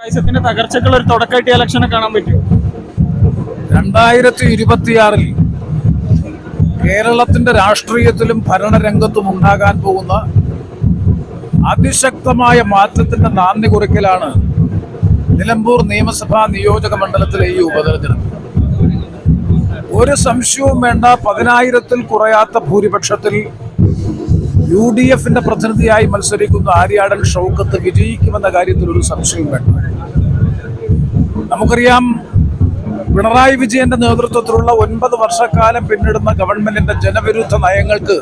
ത്തിന്റെ തകർച്ചക്കുള്ള ഒരു തുടക്കമായിട്ട് ഇലക്ഷനെ കാണാൻ പറ്റും. രണ്ടായിരത്തി ഇരുപത്തിയാറിൽ കേരളത്തിന്റെ രാഷ്ട്രീയത്തിലും ഭരണരംഗത്തും ഉണ്ടാകാൻ പോകുന്ന അതിശക്തമായ മാറ്റത്തിന്റെ നാന്ദി കുറിക്കലാണ് നിലമ്പൂർ നിയമസഭാ നിയോജക മണ്ഡലത്തിലെ ഈ ഉപതെരഞ്ഞെടുപ്പ്. ഒരു സംശയവും വേണ്ട പതിനായിരത്തിൽ കുറയാത്ത ഭൂരിപക്ഷത്തിൽ യു ഡി എഫിന്റെ പ്രതിനിധിയായി മത്സരിക്കുന്ന ആര്യാടൻ ഷൗക്കത്ത് വിജയിക്കുമെന്ന കാര്യത്തിൽ ഒരു സംശയവും വേണ്ട. നമുക്കറിയാം പിണറായി വിജയന്റെ നേതൃത്വത്തിലുള്ള ഒൻപത് വർഷക്കാലം പിന്നിടുന്ന ഗവൺമെന്റിന്റെ ജനവിരുദ്ധ നയങ്ങൾക്ക്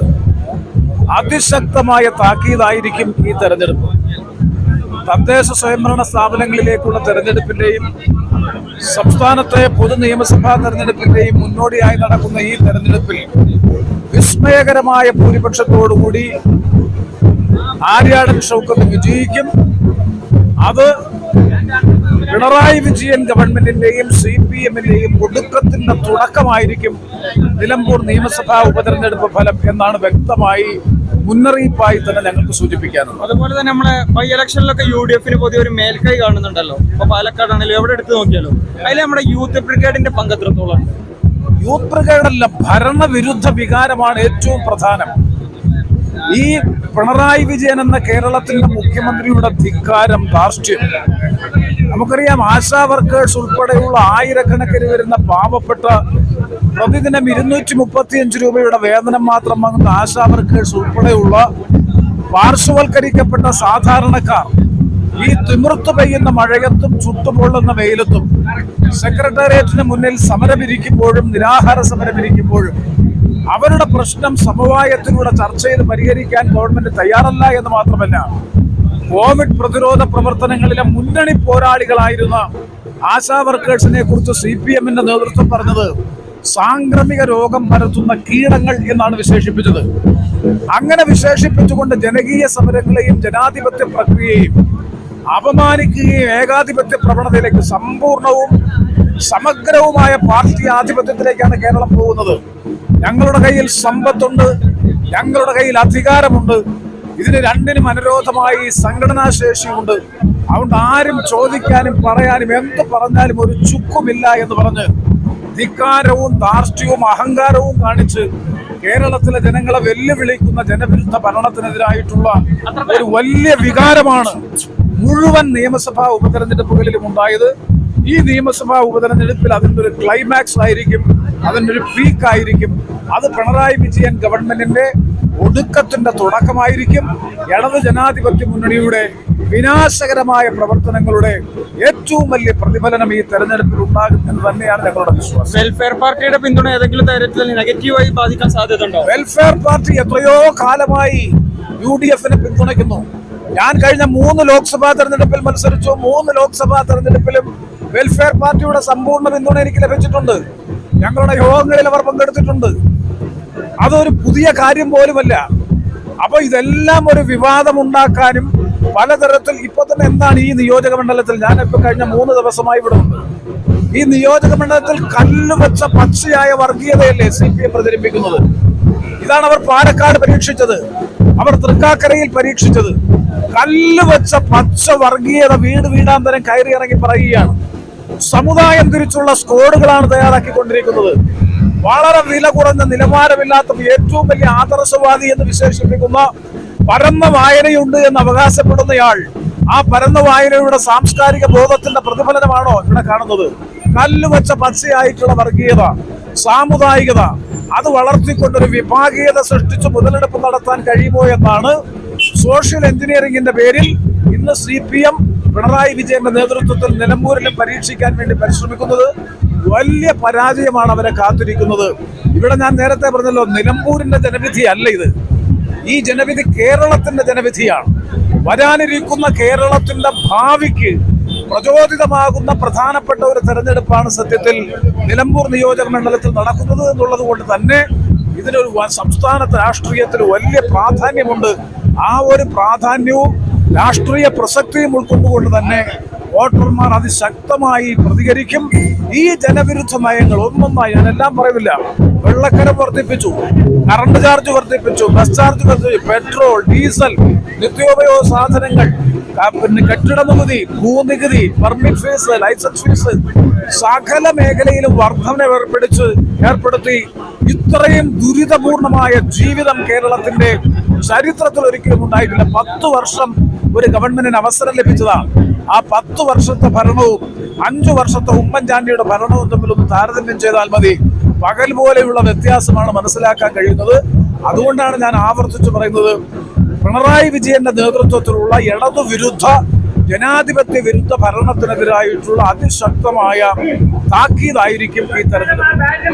അതിശക്തമായ താക്കീതായിരിക്കും ഈ തെരഞ്ഞെടുപ്പ്. തദ്ദേശ സ്വയംഭരണ സ്ഥാപനങ്ങളിലേക്കുള്ള തെരഞ്ഞെടുപ്പിന്റെയും സംസ്ഥാനത്തെ പൊതു നിയമസഭാ തെരഞ്ഞെടുപ്പിന്റെയും മുന്നോടിയായി നടക്കുന്ന ഈ തെരഞ്ഞെടുപ്പിൽ വിസ്മയകരമായ ഭൂരിപക്ഷത്തോടുകൂടി ആര്യാടൻ ഷൗക്കത്ത് വിജയിക്കും. അത് പിണറായി വിജയൻ ഗവൺമെന്റിന്റെയും സി പി എമ്മിന്റെയും ഒടുക്കത്തിന്റെ തുടക്കമായിരിക്കും നിലമ്പൂർ നിയമസഭാ ഉപതെരഞ്ഞെടുപ്പ് ഫലം എന്നാണ് വ്യക്തമായി മുന്നറിയിപ്പായി തന്നെ ഞങ്ങൾക്ക് സൂചിപ്പിക്കാനുള്ളത്. അതുപോലെ തന്നെ നമ്മളെ ബൈ ഇലക്ഷനിലൊക്കെ യു ഡി എഫിന് പൊതുവെ ഒരു മേൽക്കൈ കാണുന്നുണ്ടല്ലോ. ഇപ്പൊ പാലക്കാടാണെങ്കിലും എവിടെ എടുത്ത് നോക്കിയാലോ അതിൽ നമ്മുടെ യൂത്ത് ബ്രിഗേഡിന്റെ പങ്കെത്രത്തോളം? യൂത്ത് ബ്രിഗേഡല്ല ഭരണവിരുദ്ധ വികാരമാണ് ഏറ്റവും പ്രധാനം. ഈ പിണറായി വിജയൻ എന്ന കേരളത്തിന്റെ മുഖ്യമന്ത്രിയുടെ ധിക്കാരം ധാർഷ്ട്യം. നമുക്കറിയാം ആശാ വർക്കേഴ്സ് ഉൾപ്പെടെയുള്ള ആയിരക്കണക്കിന് വരുന്ന പാവപ്പെട്ട പ്രതിദിനം ഇരുന്നൂറ്റി മുപ്പത്തിയഞ്ച് രൂപയുടെ വേതനം മാത്രം വാങ്ങുന്ന ആശാ വർക്കേഴ്സ് ഉൾപ്പെടെയുള്ള പാർശ്വവൽക്കരിക്കപ്പെട്ട സാധാരണക്കാർ ഈ തിമിർത്തു പെയ്യുന്ന മഴയത്തും ചുട്ടുപൊള്ളുന്ന വെയിലത്തും സെക്രട്ടേറിയറ്റിന് മുന്നിൽ സമരമിരിക്കുമ്പോഴും നിരാഹാര സമരമിരിക്കുമ്പോഴും അവരുടെ പ്രശ്നം സമവായത്തിലൂടെ ചർച്ച ചെയ്ത് പരിഹരിക്കാൻ ഗവൺമെന്റ് തയ്യാറല്ല എന്ന് മാത്രമല്ല കോവിഡ് പ്രതിരോധ പ്രവർത്തനങ്ങളിലെ മുന്നണി പോരാളികളായിരുന്ന ആശാ വർക്കേഴ്സിനെ കുറിച്ച് സി പി എമ്മിന്റെ നേതൃത്വം പറഞ്ഞത് സാംക്രമിക രോഗം പരത്തുന്ന കീടങ്ങൾ എന്നാണ് വിശേഷിപ്പിച്ചത്. അങ്ങനെ വിശേഷിപ്പിച്ചുകൊണ്ട് ജനകീയ സമരങ്ങളെയും ജനാധിപത്യ പ്രക്രിയയെയും അപമാനിക്കുകയും ഏകാധിപത്യ പ്രവണതയിലേക്ക് സമ്പൂർണവും സമഗ്രവുമായ പാർട്ടി ആധിപത്യത്തിലേക്കാണ് കേരളം പോകുന്നത്. ഞങ്ങളുടെ കയ്യിൽ സമ്പത്തുണ്ട് ഞങ്ങളുടെ കയ്യിൽ അധികാരമുണ്ട് ഇതിന് രണ്ടിനും അനുരോധമായി സംഘടനാ ശേഷിയുമുണ്ട് അതുകൊണ്ട് ആരും ചോദിക്കാനും പറയാനും എന്ത് പറഞ്ഞാലും ഒരു ചുക്കുമില്ല എന്ന് പറഞ്ഞ് ധിക്കാരവും ധാർഷ്ട്യവും അഹങ്കാരവും കാണിച്ച് കേരളത്തിലെ ജനങ്ങളെ വെല്ലുവിളിക്കുന്ന ജനവിരുദ്ധ ഭരണത്തിനെതിരായിട്ടുള്ള ഒരു വലിയ വികാരമാണ് മുഴുവൻ നിയമസഭാ ഉപതെരഞ്ഞെടുപ്പുകളിലും ഉണ്ടായത്. ഈ നിയമസഭാ ഉപതെരഞ്ഞെടുപ്പിൽ അതിന്റെ ഒരു ക്ലൈമാക്സ് ആയിരിക്കും അതിന്റെ ഒരു പീക്ക് ആയിരിക്കും. അത് പിണറായി വിജയൻ ഗവൺമെന്റിന്റെ ഒടുക്കത്തിന്റെ തുടക്കമായിരിക്കും. ഇടത് ജനാധിപത്യ മുന്നണിയുടെ വിനാശകരമായ പ്രവർത്തനങ്ങളുടെ ഏറ്റവും വലിയ പ്രതിഫലനം ഈ തെരഞ്ഞെടുപ്പിൽ ഉണ്ടാകും എന്ന് തന്നെയാണ് ഞങ്ങളുടെ വിശ്വാസം. വെൽഫെയർ പാർട്ടിയുടെ പിന്തുണ ഏതെങ്കിലും തരത്തിൽ നെഗറ്റീവായി ബാധിക്കാൻ സാധ്യത ഉണ്ടോ വെൽഫെയർ പാർട്ടി എത്രയോ കാലമായി യു ഡി എഫിനെ പിന്തുണയ്ക്കുന്നു. ഞാൻ കഴിഞ്ഞ മൂന്ന് ലോക്സഭാ തെരഞ്ഞെടുപ്പിൽ മത്സരിച്ചു. മൂന്ന് ലോക്സഭാ തെരഞ്ഞെടുപ്പിലും വെൽഫെയർ പാർട്ടിയുടെ സമ്പൂർണ പിന്തുണ എനിക്ക് ലഭിച്ചിട്ടുണ്ട്. ഞങ്ങളുടെ യോഗങ്ങളിൽ അവർ പങ്കെടുത്തിട്ടുണ്ട്. അതൊരു പുതിയ കാര്യം പോലുമല്ല. അപ്പോൾ ഇതെല്ലാം ഒരു വിവാദം ഉണ്ടാക്കാനും പലതരത്തിൽ ഇപ്പൊ തന്നെ എന്താണ് ഈ നിയോജക മണ്ഡലത്തിൽ ഞാൻ ഇപ്പൊ കഴിഞ്ഞ മൂന്ന് ദിവസമായി ഇവിടെ ഉണ്ട്. ഈ നിയോജക മണ്ഡലത്തിൽ കല്ലുവച്ച പക്ഷിയായ വർഗീയതയല്ലേ സി പി എം പ്രചരിപ്പിക്കുന്നത്? ഇതാണ് അവർ പാലക്കാട് പരീക്ഷിച്ചത്. അവർ തൃക്കാക്കരയിൽ പരീക്ഷിച്ചത്. കല്ലുവെച്ച പച്ച വർഗീയത വീട് വീടാന്തരം കയറി ഇറങ്ങി പറയുകയാണ്. സമുദായം തിരിച്ചുള്ള സ്കോഡുകളാണ് തയ്യാറാക്കിക്കൊണ്ടിരിക്കുന്നത്. വളരെ വില കുറഞ്ഞ നിലവാരമില്ലാത്ത ഏറ്റവും വലിയ ആദർശവാദി എന്ന് വിശേഷിപ്പിക്കുന്ന പരന്ന വായനയുണ്ട് എന്ന് അവകാശപ്പെടുന്നയാൾ ആ പരന്ന വായനയുടെ സാംസ്കാരിക ബോധത്തിന്റെ പ്രതിഫലനമാണോ ഇവിടെ കാണുന്നത്? കല്ലുവച്ച പച്ചയായിട്ടുള്ള വർഗീയത സാമുദായികത അത് വളർത്തിക്കൊണ്ടൊരു വിഭാഗീയത സൃഷ്ടിച്ച് മുതലെടുപ്പ് നടത്താൻ കഴിയുമോ എന്നാണ് സോഷ്യൽ എഞ്ചിനീയറിംഗിന്റെ പേരിൽ ഇന്ന് സി പി എം പിണറായി വിജയന്റെ നേതൃത്വത്തിൽ നിലമ്പൂരിലും പരീക്ഷിക്കാൻ വേണ്ടി പരിശ്രമിക്കുന്നത് വലിയ പരാജയമാണ് അവരെ കാത്തിരിക്കുന്നത്. ഇവിടെ ഞാൻ നേരത്തെ പറഞ്ഞല്ലോ നിലമ്പൂരിന്റെ ജനവിധി അല്ല ഇത്. ഈ ജനവിധി കേരളത്തിന്റെ ജനവിധിയാണ്. വരാനിരിക്കുന്ന കേരളത്തിന്റെ ഭാവിക്ക് പ്രചോദിതമാകുന്ന പ്രധാനപ്പെട്ട ഒരു തെരഞ്ഞെടുപ്പാണ് സത്യത്തിൽ നിലമ്പൂർ നിയോജക മണ്ഡലത്തിൽ നടക്കുന്നത് എന്നുള്ളത് കൊണ്ട് തന്നെ ഇതിനൊരു സംസ്ഥാന രാഷ്ട്രീയത്തിൽ വലിയ പ്രാധാന്യമുണ്ട്. ആ ഒരു പ്രാധാന്യവും രാഷ്ട്രീയ പ്രസക്തിയും ഉൾക്കൊണ്ടുകൊണ്ട് തന്നെ വോട്ടർമാർ അതിശക്തമായി പ്രതികരിക്കും. ഈ ജനവിരുദ്ധ നയങ്ങൾ ഒന്നൊന്നായി ഞാനെല്ലാം പറയില്ല വെള്ളക്കരം വർദ്ധിപ്പിച്ചു കറണ്ട് ചാർജ് വർദ്ധിപ്പിച്ചു ബസ് ചാർജ് വർദ്ധിപ്പിച്ചു പെട്രോൾ ഡീസൽ നിത്യോപയോഗ സാധനങ്ങൾ പിന്നെ കെട്ടിട നികുതി ഭൂനികുതി പെർമിറ്റ് ഫീസ് ലൈസൻസ് ഫീസ് സകല മേഖലയിലും വർധന ഏർപ്പെടുത്തി ഏർപ്പെടുത്തി. ഇത്രയും ദുരിതപൂർണമായ ജീവിതം കേരളത്തിന്റെ ചരിത്രത്തിൽ ഒരിക്കലും ഉണ്ടായിട്ടില്ല. പത്ത് വർഷം ഒരു ഗവൺമെന്റിന് അവസരം ലഭിച്ചതാണ് ആ പത്തു വർഷത്തെ ഭരണവും അഞ്ചു വർഷത്തെ ഉമ്മൻചാണ്ടിയുടെ ഭരണവും തമ്മിൽ ഒന്ന് താരതമ്യം ചെയ്താൽ മതി. പകൽ പോലെയുള്ള വ്യത്യാസമാണ് മനസ്സിലാക്കാൻ കഴിയുന്നത്. അതുകൊണ്ടാണ് ഞാൻ ആവർത്തിച്ചു പറയുന്നത് പിണറായി വിജയന്റെ നേതൃത്വത്തിലുള്ള ഇടതു വിരുദ്ധ ജനാധിപത്യ വിരുദ്ധ ഭരണത്തിനെതിരായിട്ടുള്ള അതിശക്തമായ താക്കീതായിരിക്കും ഈ തെരഞ്ഞെടുപ്പ്.